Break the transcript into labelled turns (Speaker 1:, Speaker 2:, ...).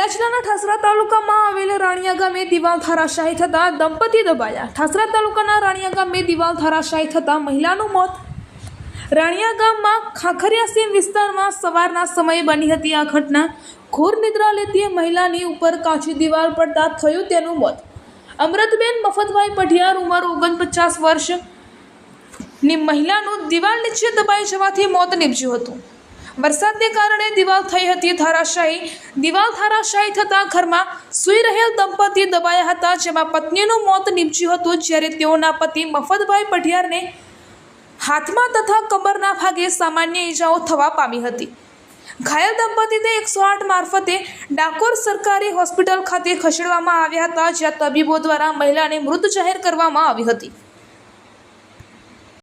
Speaker 1: ઠાસરા તાલુકામાં આવેલ રાણિયા ગામે દિવાલ ધરાશાયી થતાં દંપતી દબાયા. ઠાસરા તાલુકાના રાણિયા ગામે દિવાલ ધરાશાયી થતાં મહિલાનું મોત. રાણિયા ગામમાં ખાખરિયા સીમ વિસ્તારમાં સવારના સમયે બની હતી આ ઘટના. ઘોર નિદ્રા લેતી મહિલાની ઉપર કાચી દિવાલ પડતા થયું તેનું મોત. અમૃતબેન મફતભાઈ પઢિયાર ઉંમર ઓગણપચાસ વર્ષની મહિલાનું દિવાલ નીચે દબાઈ જવાથી મોત નીપજ્યું હતું. વરસાદને કારણે દિવાલ થઈ હતી ધારાશાહી. દિવાલ ધારાશાહી થતાં ઘરમાં સૂઈ રહેલ દંપતી દબાયા હતા, જેમાં પત્નીનું મોત નીપજ્યું હતું, જ્યારે તેઓના પતિ મફતભાઈ પઢિયારને હાથમાં તથા કમરના ભાગે સામાન્ય ઈજાઓ થવા પામી હતી. ઘાયલ દંપતીને એકસો આઠ મારફતે ડાકોર સરકારી હોસ્પિટલ ખાતે ખસેડવામાં આવ્યા હતા, જ્યાં તબીબો દ્વારા મહિલાને મૃત જાહેર કરવામાં આવી હતી.